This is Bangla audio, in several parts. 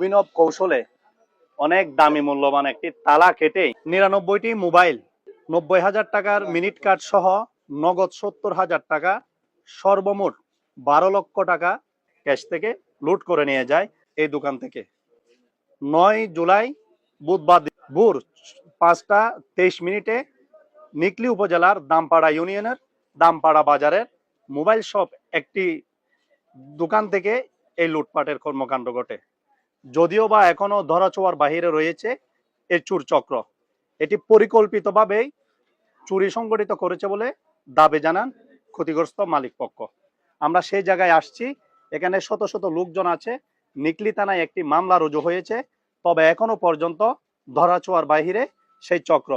অভিনব কৌশলে অনেক দামি মূল্যবান একটি তালা কেটে নিরানব্বইটি মোবাইল, নব্বই হাজার টাকার মিনিট কার্ড সহ নগদ সত্তর হাজার টাকা, সর্বমোট বারো লক্ষ টাকা ক্যাশ থেকে লুট করে নিয়ে যায় এই দোকান থেকে। নয় জুলাই বুধবার ভোর পাঁচটা তেইশ মিনিটে নিকলি উপজেলার দামপাড়া ইউনিয়নের দামপাড়া বাজারের মোবাইল শপ একটি দোকান থেকে এই লুটপাটের কর্মকাণ্ড ঘটে। যদিও বা এখনও ধরাছোঁয়ার বাহিরে রয়েছে এই চুর চক্র। এটি পরিকল্পিতভাবেই চুরি সংগঠিত করেছে বলে দাবি জানান ক্ষতিগ্রস্ত মালিক পক্ষ। আমরা সেই জায়গায় আসছি, এখানে শত শত লোকজন আছে। নিকলি থানায় একটি মামলা রুজু হয়েছে, তবে এখনও পর্যন্ত ধরাছোঁয়ার বাহিরে সেই চক্র।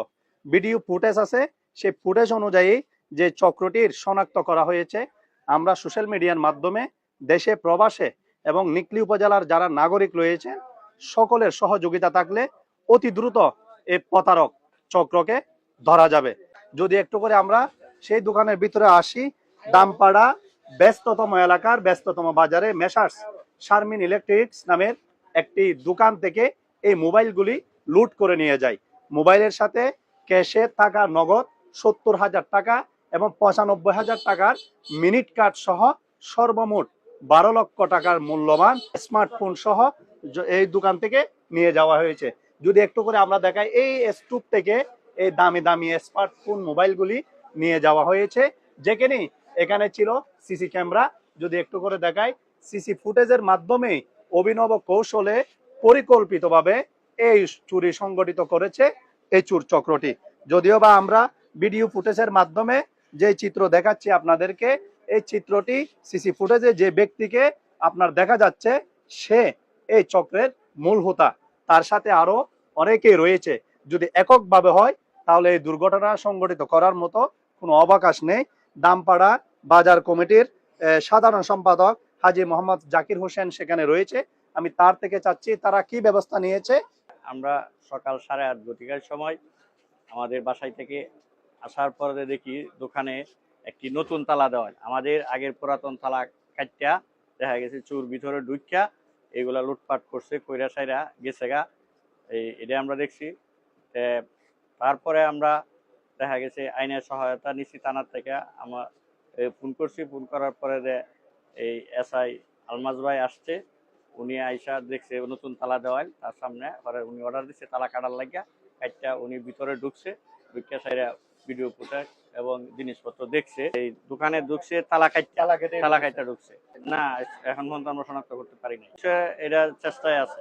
ভিডিও ফুটেজ আছে, সেই ফুটেজ অনুযায়ী যে চক্রটির শনাক্ত করা হয়েছে, আমরা সোশ্যাল মিডিয়ার মাধ্যমে দেশে, প্রবাসে এবং নিকলি উপজেলার যারা নাগরিক রয়েছেন, সকলের সহযোগিতা থাকলে অতি দ্রুত এই প্রতারক চক্রকে ধরা যাবে। যদি একটু করে আমরা সেই দোকানের ভিতরে আসি, দামপাড়া ব্যস্ততম এলাকার ব্যস্ততম বাজারে মেসার্স শারমিন ইলেকট্রিক্স নামের একটি দোকান থেকে এই মোবাইলগুলি লুট করে নিয়ে যায়। মোবাইলের সাথে ক্যাশে থাকা নগদ সত্তর হাজার টাকা এবং পঁচানব্বই হাজার টাকার মিনিট কার্ড সহ সর্বমোট বারো লক্ষ টাকার মূল্যবান স্মার্টফোন সহ এই দোকান থেকে নিয়ে যাওয়া হয়েছে। যদি একটু করে আমরা দেখাই, এই স্টুপ থেকে এই দামি দামি স্মার্টফোন মোবাইলগুলি নিয়ে যাওয়া হয়েছে। যেখানে এখানে ছিল সিসি ক্যামেরা। যদি একটু করে দেখাই সিসি ফুটেজের মাধ্যমে অভিনব কৌশলে পরিকল্পিতভাবে এই চুরি সংগঠিত করেছে এই চুর চক্রটি। যদিও বা আমরা ভিডিও ফুটেজের মাধ্যমে যে চিত্র দেখাচ্ছি আপনাদেরকে এই চিত্রটি সিসি ফুটেজে যে ব্যক্তিকে আপনার দেখা যাচ্ছে, সে এই চক্রের মূল হোতা। তার সাথে আরও অনেকেই রয়েছে। যদি এককভাবে হয়, তাহলে এই দুর্ঘটনা সংগঠিত করার মতো কোনো অবকাশ নেই। দামপাড়া বাজার কমিটির সাধারণ সম্পাদক হাজি মোহাম্মদ জাকির হোসেন সেখানে রয়েছে। আমি তার থেকে চাচ্ছি, তারা কি ব্যবস্থা নিয়েছে? আমরা সকাল সাড়ে আট ঘটিকার সময় আমাদের বাসায় থেকে আসার পরে দেখি দোকানে একটি নতুন তালা দেওয়া হয়। আমাদের আগের পুরাতন তালা কাটটা দেখা গেছে চুর ভিতরে ঢুকিয়া এগুলা লুটপাট করছে, কইরা সাইরা গেছে গা। এই, এটা আমরা দেখছি। তারপরে আমরা দেখা গেছে আইনের সহায়তা নিচ্ছি থানার থেকে। আমার ফোন করছি। ফোন করার পরে এই এসআই আলমাজ ভাই আসছে, উনি আইসা দেখছে নতুন তালা দেওয়াল তার সামনে। পরে উনি অর্ডার দিচ্ছে তালা কাটার লাগিয়া। কাটটা উনি ভিতরে ঢুকছে ঢুকিয়া সাইরা ভিডিও ফুটেজ এবং জিনিসপত্র দেখছে এই দোকানে ঢুকছে তালা তালা খাইতে ঢুকছে। না এখন পর্যন্ত আমরা শনাক্ত করতে পারি না এটা চেষ্টায় আছে।